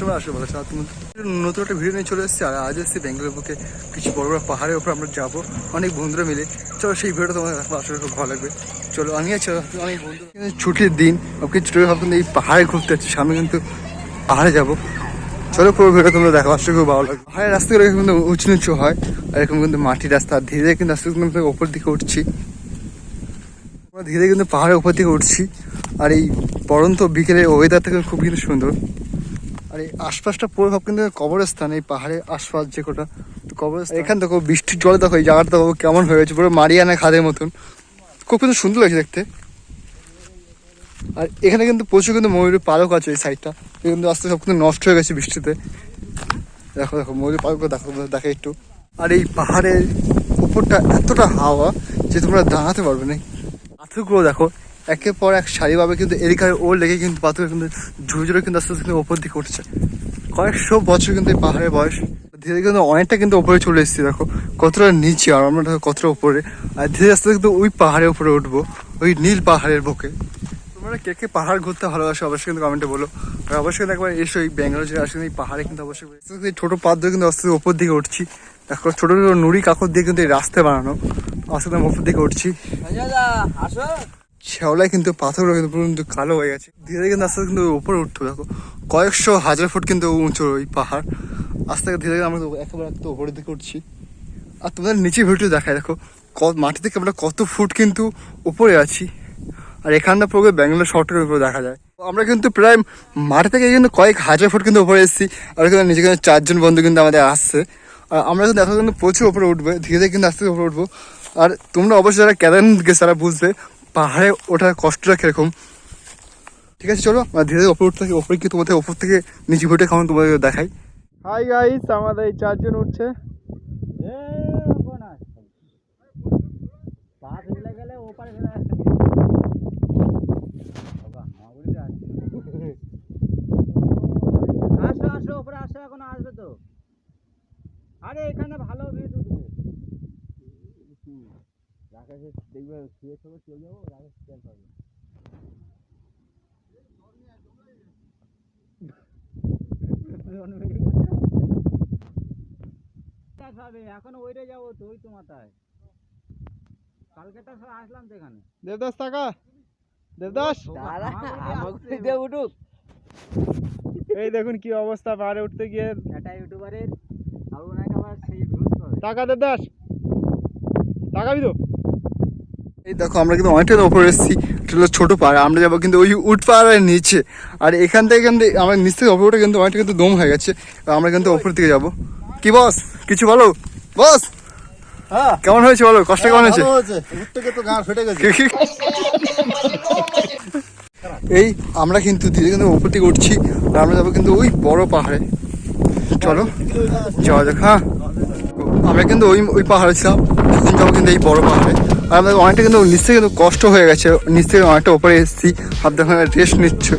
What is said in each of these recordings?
সময় আসবে আর তুমি নতুন একটা ভিডিও নিয়ে চলে এসেছি, আর আজ এসেছি ব্যাঙ্গালোর বুকে। কিছু বড় বড় পাহাড়ের উপর আমরা যাব। অনেক বন্ধুরা মিলে। চলো সেই ভিডিওটা তোমাদের আসলে খুব ভালো লাগবে। চলো, আমি আছি অনেক বন্ধু। ছুটির দিন ওকে ছুটির ভাবতাম এই পাহাড়ে ঘুরতে যাচ্ছি। সামনে কিন্তু পাহাড়ে যাব। চলো পুরো ভিডিও তোমরা দেখো আসলে খুব ভালো লাগবে। পাহাড়ের রাস্তাগুলো কিন্তু উঁচু নিচু হয়, আর এরকম কিন্তু মাটির রাস্তা। ধীরে ধীরে কিন্তু আস্তে কিন্তু ওপর দিকে উঠছি। আমরা ধীরে ধীরে কিন্তু পাহাড়ের উপর দিকে উঠছি। আর এই পরন্ত বিকেলের ওয়েদার থেকে খুব কিন্তু সুন্দর। আর এই আশপাশটা পুরো সব কিন্তু কবরস্থান, এই পাহাড়ের আশপাশ যে কোটা তো কবরস্থান। এখান দেখো বৃষ্টির জলে দেখো, এই জায়গাটা দেখো কেমন হয়ে গেছে, পুরো মারিয়ানা খাদের মতন। খুব কিন্তু সুন্দর লাগছে দেখতে। আর এখানে কিন্তু প্রচুর কিন্তু ময়ূরের পালক আছে এই সাইডটা কিন্তু আস্তে সব কিন্তু নষ্ট হয়ে গেছে বৃষ্টিতে। দেখো দেখো, ময়ূরের পালক দেখো, দেখে একটু। আর এই পাহাড়ের উপরটা এতটা হাওয়া যে তোমরা দাঁড়াতে পারবে না। পাথরগুলো দেখো একের পর এক সারিভাবে কিন্তু এদিকার ওর লেগে কিন্তু পাথর কিন্তু ঝুড়ে ঝুড়ে কিন্তু আস্তে আস্তে কিন্তু ওপর দিকে উঠছে। কয়েকশো বছর কিন্তু এই পাহাড়ের বয়স। ধীরে কিন্তু অনেকটা কিন্তু ওপরে চলে এসেছি, দেখো। কতটা নিচে, আর আমরা দেখো কতটা উপরে। আর ধীরে আস্তে কিন্তু ওই পাহাড়ের উপরে উঠবো, ওই নীল পাহাড়ের বুকে। তোমরা কে কে পাহাড় ঘুরতে ভালোবাসো অবশ্যই কিন্তু কমেন্টে বলো। আর অবশ্যই একবার এসো এই ব্যাঙ্গালোর যে আসলে এই পাহাড়ে কিন্তু অবশ্যই ছোটো পাত কিন্তু আস্তে ওপর দিকে উঠছি। দেখো, ছোটো ছোটো নুড়ি কাকর দিয়ে কিন্তু এই রাস্তা বানানো। আস্তে ওপর দিকে উঠছি। আসো। শেওলায় কিন্তু পাথরগুলো কিন্তু কালো হয়ে গেছে। ধীরে ধীরে কিন্তু আস্তে কিন্তু উপরে উঠতে দেখো, কয়েকশো হাজার ফুট কিন্তু উঁচু ওই পাহাড়। আস্তে ধীরে ধীরে আমরা একেবারে একটু উপরের দিকে উঠছি। আর তোমাদের নিচে ভিডিও দেখায় দেখো মাটি থেকে আমরা কত ফুট কিন্তু উপরে আছি। আর এখানটা পুরো ব্যাঙ্গালোর শহরটার উপরে দেখা যায়। আমরা কিন্তু প্রায় মাটি থেকে কিন্তু কয়েক হাজার ফুট কিন্তু উপরে এসেছি। আর কিন্তু নিচে কিন্তু চারজন বন্ধু কিন্তু আমাদের আসছে। আর আমরা কিন্তু এখন কিন্তু প্রচুর উপরে উঠবে। ধীরে ধীরে কিন্তু আস্তে উপরে উঠবো। আর তোমরা অবশ্যই যারা কেদারনাথ গেছে তারা বুঝবে পাহাড়ে ওঠার কষ্টটা কীরকম? ঠিক আছে চলো আমরা ধীরে ধীরে ওপরে উঠতে থাকি। ওপরে কি তোমাদের ওপর থেকে নিচে ভিডিও খাওয়ান তোমাদের দেখাই? হাই গাইস আমাদের এই চারজন উঠছে। গেলে ওপারে ফেলে আসো আসো ওপরে আসো এখন আসবে তো আরে এখানে ভালো ভিউ উঠবে রাকেশ দেখবে শুয়ে শুয়ে চলে যাব রাকেশ তেল পাবে হবে এখন ওইটা যাব তো ওই তো মাথায়। কালকে তো সব আসলাম তো এখানে দেবদাস। টাকা দেবদাস উঠুক। এই দেখুন কি অবস্থা পাহাড়ে উঠতে গিয়ে। একটা ইউটিউবারের আর ওনাকে আবার সেই ভিউজ পাবে টাকা দেবদাস। টাকাবি তো। এই দেখো আমরা কিন্তু অনেকটা উপরে এসেছি। এটা হলো ছোটো পাহাড় আমরা যাব কিন্তু ওই উঠ পাহাড়ের নিচে। আর এখান থেকে কিন্তু আমরা নিচ থেকে উঠে কিন্তু অনেকটা কিন্তু দম হয়ে গেছে। আমরা কিন্তু উপর দিকে যাব। কি বস? কিছু বলো? বস? হ্যাঁ। কেমন হয়েছে বলো? কষ্ট কেমন হয়েছে? ভালো হয়েছে। এই আমরা কিন্তু ধীরে কিন্তু ওপর থেকে উঠছি আর আমরা যাব কিন্তু ওই বড় পাহাড়ে। চলো যাওয়া যাক হ্যাঁ। আমরা কিন্তু ওই ওই পাহাড়ে ছিলাম যাব কিন্তু এই বড় পাহাড়ে। আমাদের অনেকটা কিন্তু নিচ থেকে কিন্তু কষ্ট হয়ে গেছে। নিচ থেকে অনেকটা ওপরে এসেছি হাত দেখো রেস্ট নিচ্ছে।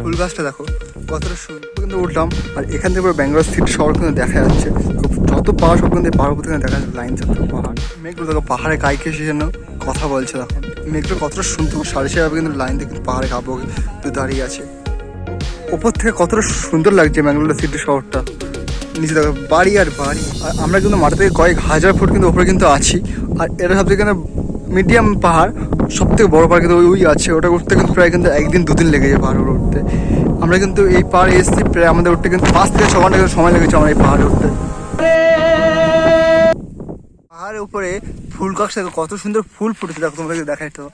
ফুল গাছটা দেখো, কতটা সুন্দর কিন্তু উঠলাম। আর এখান থেকে পুরো ব্যাঙ্গালোর সিটি শহর কিন্তু দেখা যাচ্ছে। যত পাহাড় সব কিন্তু পাহাড় উপর থেকে দেখা যাচ্ছে, লাইন যত পাহাড়। মেঘগুলো দেখো, পাহাড়ে কাইকে এসে যেন, কথা বলছে দেখো মেঘগুলো কতটা সুন্দর সারি সারিভাবে কিন্তু লাইন দিয়ে কিন্তু পাহাড়ে তো দাঁড়িয়ে আছে। ওপর থেকে কতটা সুন্দর লাগছে ব্যাঙ্গালোর সিটি শহরটা। নিচে দেখো, বাড়ি আর বাড়ি। আর আমরা কিন্তু মাঠে থেকে কয়েক হাজার ফুট কিন্তু ওপরে কিন্তু আছি। আর এটা সব থেকে মিডিয়াম পাহাড় সব থেকে বড়ো পাহাড় কিন্তু ওই আছে। ওটা উঠতে কিন্তু প্রায় কিন্তু একদিন দুদিন লেগে যায় পাহাড় উঠতে। আমরা কিন্তু এই পাহাড়ে এসেছি, প্রায় আমাদের উঠতে কিন্তু পাঁচ থেকে ছ ঘণ্টা সময় লেগেছে আমার এই পাহাড়ে উঠতে। পাহাড়ের উপরে ফুল গাছ কত সুন্দর ফুল ফুটেছে, দেখো তোমাদেরকে দেখাই তো।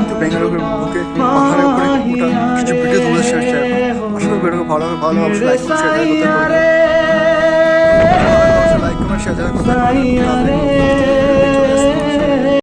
কিন্তু বেঙ্গালুরুর বুকে পাহাড়ের উপরে ওটা কিছু ভিডিও তোমাদের শেয়ার শেয়ার করি ভিডিও ভালো হবে ভালো অবশ্যই লাইক শেয়ার করতে লাইক কমেন্ট শেয়ার করতে